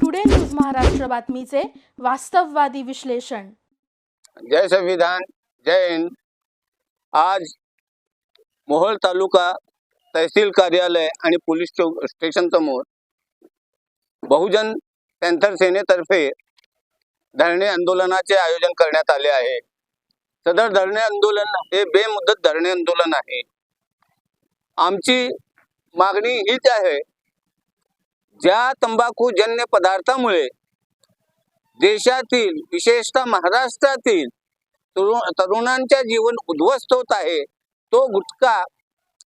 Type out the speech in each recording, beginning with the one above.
Today news Maharashtra बातमीचे वास्तववादी विश्लेषण जय संविधान जय हिंद आज मोहोळ तालुका तहसील कार्यालय आणि पोलीस चौक स्टेशन समोर बहुजन पॅन्थर सेनेतर्फे धरणे आंदोलनाचे आयोजन करण्यात आले आहे सदर धरणे आंदोलन हे बेमुदत धरणे आंदोलन आहे. आमची मागणी हीच आहे ज्या तंबाखूजन्य पदार्थामुळे देशातील विशेषतः महाराष्ट्रातील तरुणांच्या जीवन उद्ध्वस्त होत आहे तो गुटखा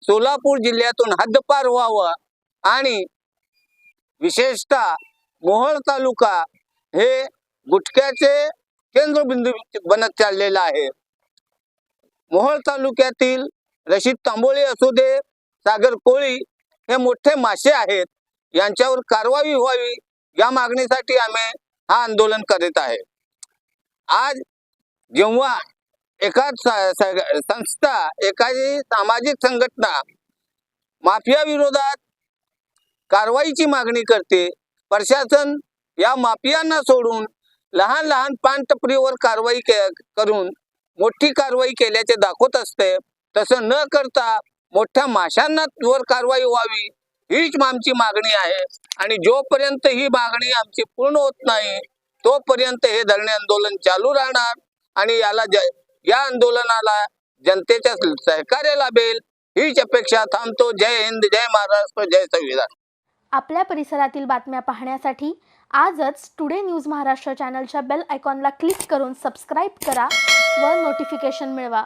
सोलापूर जिल्ह्यातून हद्दपार व्हावा आणि विशेषतः मोहोळ तालुका हे गुटख्याचे केंद्रबिंदू बनत चाललेला आहे. मोहोळ तालुक्यातील रशीद तांबोळी असू दे सागर कोळी हे मोठे मासे आहेत. यांच्यावर कारवाई व्हावी या मागणीसाठी आम्ही हा आंदोलन करीत आहे. आज जेव्हा एका संस्था एखादी सामाजिक संघटना माफिया विरोधात कारवाईची मागणी करते प्रशासन या माफियांना सोडून लहान लहान पानटपरीवर कारवाई करून मोठी कारवाई केल्याचे दाखवत असते. तसं न करता मोठ्या माशांना वर कारवाई व्हावी हीच आमची मागणी आहे. आणि जोपर्यंत ही मागणी आमची पूर्ण होत नाही तोपर्यंत हे धरणे आंदोलन चालू राहणार. आणि याला या आंदोलनाला जनतेच्या सहकार्य लाभेल हीच अपेक्षा थांबतो. जय हिंद जय महाराष्ट्र जय संविधान. आपल्या परिसरातील बातम्या पाहण्यासाठी आजच टुडे न्यूज महाराष्ट्र चॅनलच्या बेल आयकॉनला क्लिक करून सबस्क्राईब करा. व नोटिफिकेशन मिळवा.